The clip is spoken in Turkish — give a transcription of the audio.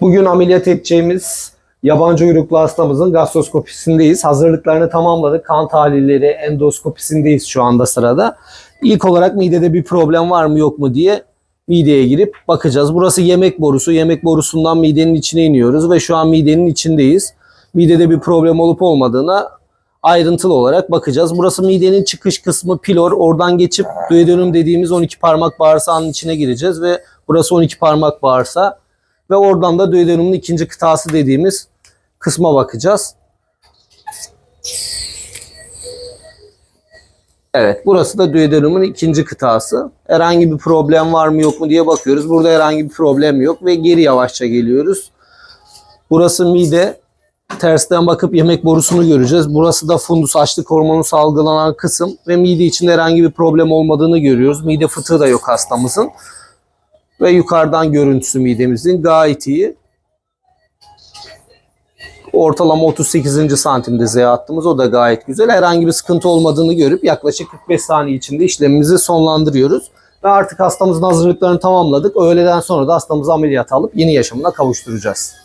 Bugün ameliyat edeceğimiz yabancı uyruklu hastamızın gastroskopisindeyiz. Hazırlıklarını tamamladık. Kan tahlilleri, endoskopisindeyiz şu anda sırada. İlk olarak midede bir problem var mı yok mu diye mideye girip bakacağız. Burası yemek borusu. Yemek borusundan midenin içine iniyoruz ve şu an midenin içindeyiz. Midede bir problem olup olmadığına ayrıntılı olarak bakacağız. Burası midenin çıkış kısmı pilor. Oradan geçip duodenum dediğimiz 12 parmak bağırsağının içine gireceğiz ve burası 12 parmak bağırsağı ve oradan da duodenumun ikinci kıtası dediğimiz kısma bakacağız. Evet, burası da duodenumun ikinci kıtası. Herhangi bir problem var mı yok mu diye bakıyoruz. Burada herhangi bir problem yok ve geri yavaşça geliyoruz. Burası mide. Tersten bakıp yemek borusunu göreceğiz. Burası da fundus açlık hormonu salgılanan kısım ve mide içinde herhangi bir problem olmadığını görüyoruz. Mide fıtığı da yok hastamızın. Ve yukarıdan görüntüsü midemizin gayet iyi. Ortalama 38. santimde Z hattımız o da gayet güzel. Herhangi bir sıkıntı olmadığını görüp yaklaşık 45 saniye içinde işlemimizi sonlandırıyoruz. Ve artık hastamızın hazırlıklarını tamamladık. Öğleden sonra da hastamızı ameliyata alıp yeni yaşamına kavuşturacağız.